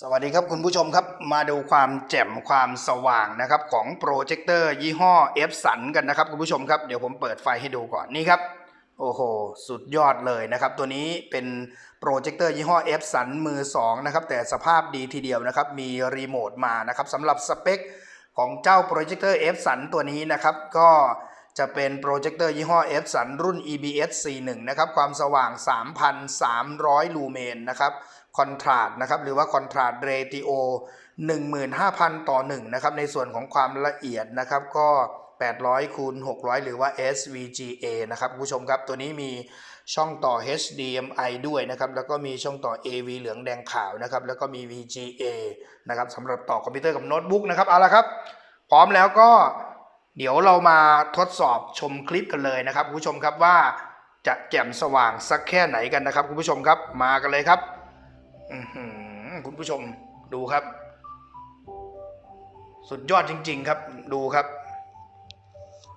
สวัสดีครับคุณผู้ชมครับมาดูความแจ่มความสว่างนะครับของโปรเจคเตอร์ยี่ห้อ F สันกันนะครับคุณผู้ชมครับเดี๋ยวผมเปิดไฟให้ดูก่อนนี่ครับ โอ้โห สุดยอดเลยนะครับ ตัวนี้เป็นโปรเจคเตอร์ยี่ห้อ F สันมือ2นะครับแต่สภาพดีทีเดียวนะครับ มีรีโมทมานะครับสำหรับสเปคของเจ้าโปรเจคเตอร์ F สันตัวนี้นะครับก็ จะเป็นโปรเจคเตอร์ยี่ห้อ F สันรุ่น EBS C1 นะครับ ความสว่าง 3,300 ลูเมนนะครับคอนทราสนะครับ หรือว่าคอนทราสเรติโอ15,000 ต่อ 1 นะครับ ในส่วนของความละเอียดนะครับก็ 800คูณ600 หรือว่า SVGA นะครับผู้ชมครับ ตัวนี้มีช่องต่อ HDMI ด้วยนะครับ แล้วก็มีช่องต่อ AV เหลืองแดงขาวนะครับ แล้วก็มี VGA นะครับสำหรับต่อคอมพิวเตอร์กับโน้ตบุ๊กนะครับ เอาละครับ พร้อมแล้วก็ เดี๋ยวเรามาทดสอบชมคลิปกันเลยนะครับคุณผู้ชมครับว่าจะแจ่มสว่างสักแค่ไหนกันนะครับคุณผู้ชมครับมากันเลยครับคุณผู้ชมดูครับ สุดยอดจริง ๆ ครับดูครับ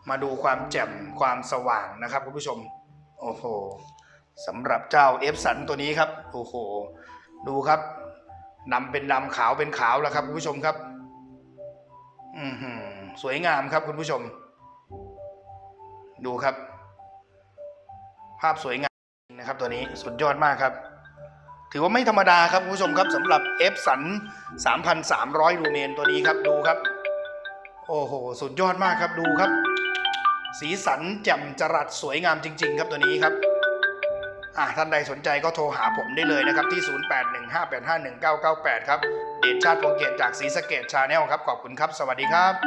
มาดูความแจ่มความสว่างนะครับคุณผู้ชม โอ้โหสำหรับเจ้าเอฟสันตัวนี้ครับโอ้โหดูครับดำเป็นดำขาวเป็นขาวแล้วครับคุณผู้ชมครับ สวยงามครับคุณผู้ชม ดูครับ ภาพสวยงามนะครับตัวนี้สุดยอดมากครับ ถือว่าไม่ธรรมดาครับคุณผู้ชมครับสำหรับ F สัน3,300 ลูเมนตัวนี้ครับดูครับ โอ้โห สุดยอดมากครับดูครับ สีสันแจ่มจรัสสวยงามจริง ๆ ครับตัวนี้ครับอะท่านใดสนใจก็โทรหาผมได้เลยนะครับที่ 0815851998 ครับ เดชชาติพงเกตจากศรีสเกดชาแนลครับ ขอบคุณครับ สวัสดีครับ